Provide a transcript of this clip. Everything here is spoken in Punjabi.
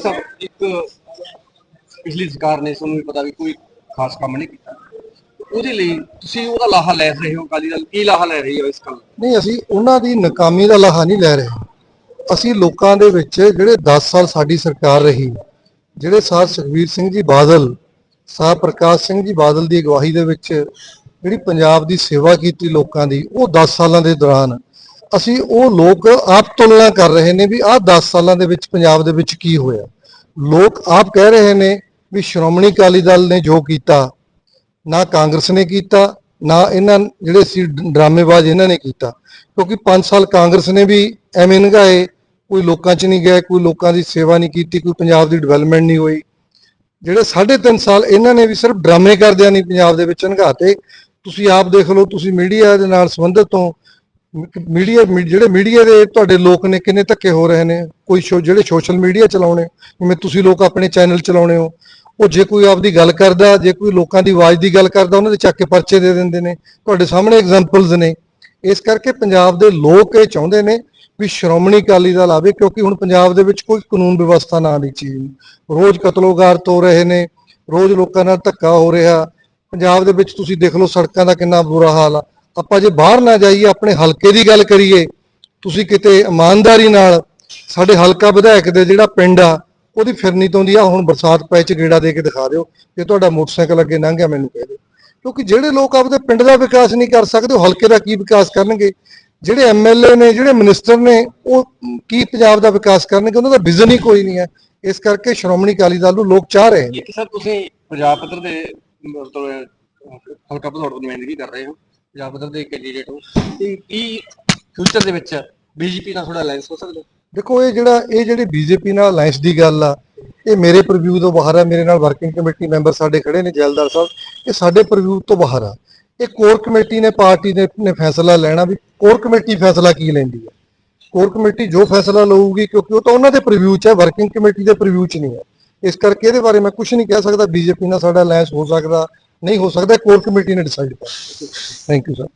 ਸਰ ਇੱਕ ਪਿਛਲੀ ਸਰਕਾਰ ਨੇ ਤੁਹਾਨੂੰ ਵੀ ਪਤਾ ਵੀ ਕੋਈ ਖਾਸ ਕੰਮ ਨਹੀਂ ਕੀਤਾ। ਉਹਦੇ ਲਈ ਤੁਸੀਂ ਉਹਦਾ ਲਾਹਾ ਲੈ ਰਹੇ ਹੋ, ਅਕਾਲੀ ਦਲ ਕੀ ਲਾਹਾ ਲੈ ਰਹੀ ਹੈ ਇਸ ਗੱਲ ਨਹੀਂ, ਅਸੀਂ ਉਹਨਾਂ ਦੀ ਨਾਕਾਮੀ ਦਾ ਲਾਹਾ ਨਹੀਂ ਲੈ ਰਹੇ। ਅਸੀਂ ਲੋਕਾਂ ਦੇ ਵਿੱਚ ਜਿਹੜੇ 10 ਸਾਲ ਸਾਡੀ ਸਰਕਾਰ ਰਹੀ, ਜਿਹੜੇ ਸਾਰ ਸੁਖਬੀਰ ਸਿੰਘ ਜੀ ਬਾਦਲ ਸਾਰ ਪ੍ਰਕਾਸ਼ ਸਿੰਘ ਜੀ ਬਾਦਲ ਦੀ ਅਗਵਾਈ ਦੇ ਵਿੱਚ ਜਿਹੜੀ ਪੰਜਾਬ ਦੀ ਸੇਵਾ ਕੀਤੀ ਲੋਕਾਂ ਦੀ, ਉਹ 10 ਸਾਲਾਂ ਦੇ ਦੌਰਾਨ ਅਸੀਂ ਉਹ ਲੋਕ ਆਪ ਤੁਲਨਾ ਕਰ ਰਹੇ ਨੇ ਵੀ ਆਹ 10 ਸਾਲਾਂ ਦੇ ਵਿੱਚ ਪੰਜਾਬ ਦੇ ਵਿੱਚ ਕੀ ਹੋਇਆ। ਲੋਕ ਆਪ ਕਹਿ ਰਹੇ ਨੇ ਵੀ ਸ਼੍ਰੋਮਣੀ ਅਕਾਲੀ ਦਲ ਨੇ ਜੋ ਕੀਤਾ, ਨਾ ਕਾਂਗਰਸ ਨੇ ਕੀਤਾ, ਨਾ ਇਹਨਾਂ ਜਿਹੜੇ ਸੀ ਡਰਾਮੇਬਾਜ਼ ਇਹਨਾਂ ਨੇ ਕੀਤਾ। ਕਿਉਂਕਿ 5 ਸਾਲ ਕਾਂਗਰਸ ਨੇ ਵੀ ਐਵੇਂ ਨਗਾਏ, ਕੋਈ ਲੋਕਾਂ 'ਚ ਨਹੀਂ ਗਏ ਕੋਈ ਲੋਕਾਂ ਦੀ ਸੇਵਾ ਨਹੀਂ ਕੀਤੀ, ਕੋਈ ਪੰਜਾਬ ਦੀ ਡਿਵੈਲਪਮੈਂਟ ਨਹੀਂ ਹੋਈ। ਜਿਹੜੇ 3.5 ਸਾਲ ਇਹਨਾਂ ਨੇ ਵੀ ਸਿਰਫ ਡਰਾਮੇ ਕਰਦਿਆਂ ਨਹੀਂ ਪੰਜਾਬ ਦੇ ਵਿੱਚ ਨਗਾਤੇ। ਤੁਸੀਂ ਆਪ ਦੇਖ ਲਓ, ਤੁਸੀਂ ਮੀਡੀਆ ਦੇ ਨਾਲ ਸੰਬੰਧਿਤ ਹੋ ਮੀਡੀਆ ਜਿਹੜੇ ਮੀਡੀਆ ਦੇ ਤੁਹਾਡੇ ਲੋਕ ਨੇ, ਕਿੰਨੇ ਧੱਕੇ ਹੋ ਰਹੇ ਨੇ? ਕੋਈ ਸ਼ੋ, ਜਿਹੜੇ ਸੋਸ਼ਲ ਮੀਡੀਆ ਚਲਾਉਣੇ, ਜਿਵੇਂ ਤੁਸੀਂ ਲੋਕ ਆਪਣੇ ਚੈਨਲ ਚਲਾਉਣੇ ਹੋ, ਉਹ ਜੇ ਕੋਈ ਆਪਦੀ ਗੱਲ ਕਰਦਾ, ਜੇ ਕੋਈ ਲੋਕਾਂ ਦੀ ਆਵਾਜ਼ ਦੀ ਗੱਲ ਕਰਦਾ, ਉਹਨਾਂ ਦੇ ਚੱਕ ਕੇ ਪਰਚੇ ਦੇ ਦਿੰਦੇ ਨੇ। ਤੁਹਾਡੇ ਸਾਹਮਣੇ ਐਗਜ਼ਾਮਪਲਸ ਨੇ। ਇਸ ਕਰਕੇ ਪੰਜਾਬ ਦੇ ਲੋਕ ਇਹ ਚਾਹੁੰਦੇ ਨੇ ਵੀ ਸ਼੍ਰੋਮਣੀ ਅਕਾਲੀ ਦਲ ਆਵੇ, ਕਿਉਂਕਿ ਹੁਣ ਪੰਜਾਬ ਦੇ ਵਿੱਚ ਕੋਈ ਕਾਨੂੰਨ ਵਿਵਸਥਾ ਨਾ ਦੀ ਚੀਜ਼ ਰੋਜ਼ ਕਤਲੋਗਾਰਤ ਹੋ ਰਹੇ ਨੇ, ਰੋਜ਼ ਲੋਕਾਂ ਨਾਲ ਧੱਕਾ ਹੋ ਰਿਹਾ। ਪੰਜਾਬ ਦੇ ਵਿੱਚ ਤੁਸੀਂ ਦੇਖ ਲਓ ਸੜਕਾਂ ਦਾ ਕਿੰਨਾ ਬੁਰਾ ਹਾਲ ਆ। ਆਪਾਂ ਜੇ ਬਾਹਰ ਨਾ ਜਾਈਏ, ਆਪਣੇ ਹਲਕੇ ਦੀ ਗੱਲ ਕਰੀਏ, ਤੁਸੀਂ ਕਿਤੇ ਇਮਾਨਦਾਰੀ ਨਾਲ ਸਾਡੇ ਹਲਕਾ ਵਿਧਾਇਕ ਦੇ ਜਿਹੜਾ ਪਿੰਡ ਆ, ਉਹਦੀ ਫਿਰਨੀ ਤੋਂ ਦੀ ਆ, ਹੁਣ ਬਰਸਾਤ ਪੈ ਚ ਗੇੜਾ ਦੇ ਕੇ ਦਿਖਾ ਦਿਓ, ਜੇ ਤੁਹਾਡਾ ਮੋਟਰਸਾਈਕਲ ਅੱਗੇ ਲੰਘ ਮੈਨੂੰ ਕਹਿ ਦਿਓ। ਕਿਉਂਕਿ ਜਿਹੜੇ ਲੋਕ ਆਪਦੇ ਪਿੰਡ ਦਾ ਵਿਕਾਸ ਨਹੀਂ ਕਰ ਸਕਦੇ, ਉਹ ਹਲਕੇ ਦਾ ਕੀ ਵਿਕਾਸ ਕਰਨਗੇ? ਜਿਹੜੇ ਐਮਐਲਏ ਨੇ, ਜਿਹੜੇ ਮਿਨਿਸਟਰ ਨੇ, ਉਹ ਕੀ ਪੰਜਾਬ ਦਾ ਵਿਕਾਸ ਕਰਨਗੇ? ਉਹਨਾਂ ਦਾ ਵਿਜ਼ਨ ਹੀ ਕੋਈ ਨਹੀਂ ਹੈ। ਇਸ ਕਰਕੇ ਸ਼੍ਰੋਮਣੀ ਅਕਾਲੀ ਦਲ ਨੂੰ ਲੋਕ ਚਾਹ ਰਹੇ ਨੇ। ਸਰ, ਤੁਸੀਂ ਪੰਜਾਬ ਪੱਧਰ ਦੇ ਹਲਕਾ ਪਧੌੜ ਤੋਂ ਨੁਮਾਇੰਦਗੀ ਕਰ ਰਹੇ ਹੋ। ਪੰਜਾਬ ਪੱਧਰ ਦੇ ਕੈਂਡੀਡੇਟ ਹੋ। ਤੇ ਕੀ ਫਿਊਚਰ ਦੇ ਵਿੱਚ ਬੀਜੇਪੀ ਨਾਲ ਥੋੜਾ ਅਲਾਈਅੰਸ ਹੋ ਸਕਦਾ? ਦੇਖੋ, ਇਹ ਜਿਹੜਾ, ਇਹ ਜਿਹੜੀ ਬੀਜੇਪੀ ਨਾਲ ਅਲਾਈਅੰਸ ਦੀ ਗੱਲ ਆ, ਇਹ ਮੇਰੇ ਪ੍ਰਵਿਊ ਤੋਂ ਬਾਹਰ ਆ। ਮੇਰੇ ਨਾਲ ਵਰਕਿੰਗ ਕਮੇਟੀ ਮੈਂਬਰ ਸਾਡੇ ਖੜੇ ਨੇ, ਜੈਲਦਾਰ ਸਾਹਿਬ। ਇਹ ਸਾਡੇ ਪ੍ਰਵਿਊ ਤੋਂ ਬਾਹਰ ਆ। ਇਹ ਕੋਰ ਕਮੇਟੀ ਨੇ ਪਾਰਟੀ ਨੇ ਨੇ ਫੈਸਲਾ ਲੈਣਾ ਵੀ ਕੋਰ ਕਮੇਟੀ ਫੈਸਲਾ ਕੀ ਲੈਂਦੀ ਹੈ ਕੋਰ ਕਮੇਟੀ ਜੋ ਫੈਸਲਾ ਲਊਗੀ, ਕਿਉਂਕਿ ਉਹ ਤਾਂ ਉਹਨਾਂ ਦੇ ਪ੍ਰਵਿਊ 'ਚ ਹੈ ਵਰਕਿੰਗ ਕਮੇਟੀ ਦੇ ਪ੍ਰਵਿਊ 'ਚ ਨਹੀਂ ਹੈ ਇਸ ਕਰਕੇ ਇਹਦੇ ਬਾਰੇ ਮੈਂ ਕੁਝ ਨਹੀਂ ਕਹਿ ਸਕਦਾ ਬੀਜੇਪੀ ਨਾਲ ਸਾਡਾ ਅਲਾਈਅੰਸ ਹੋ ਸਕਦਾ। ਨਹੀਂ ਹੋ ਸਕਦਾ ਕੋਰ ਕਮੇਟੀ ਨੇ ਡਿਸਾਈਡ ਕਰ। Thank you sir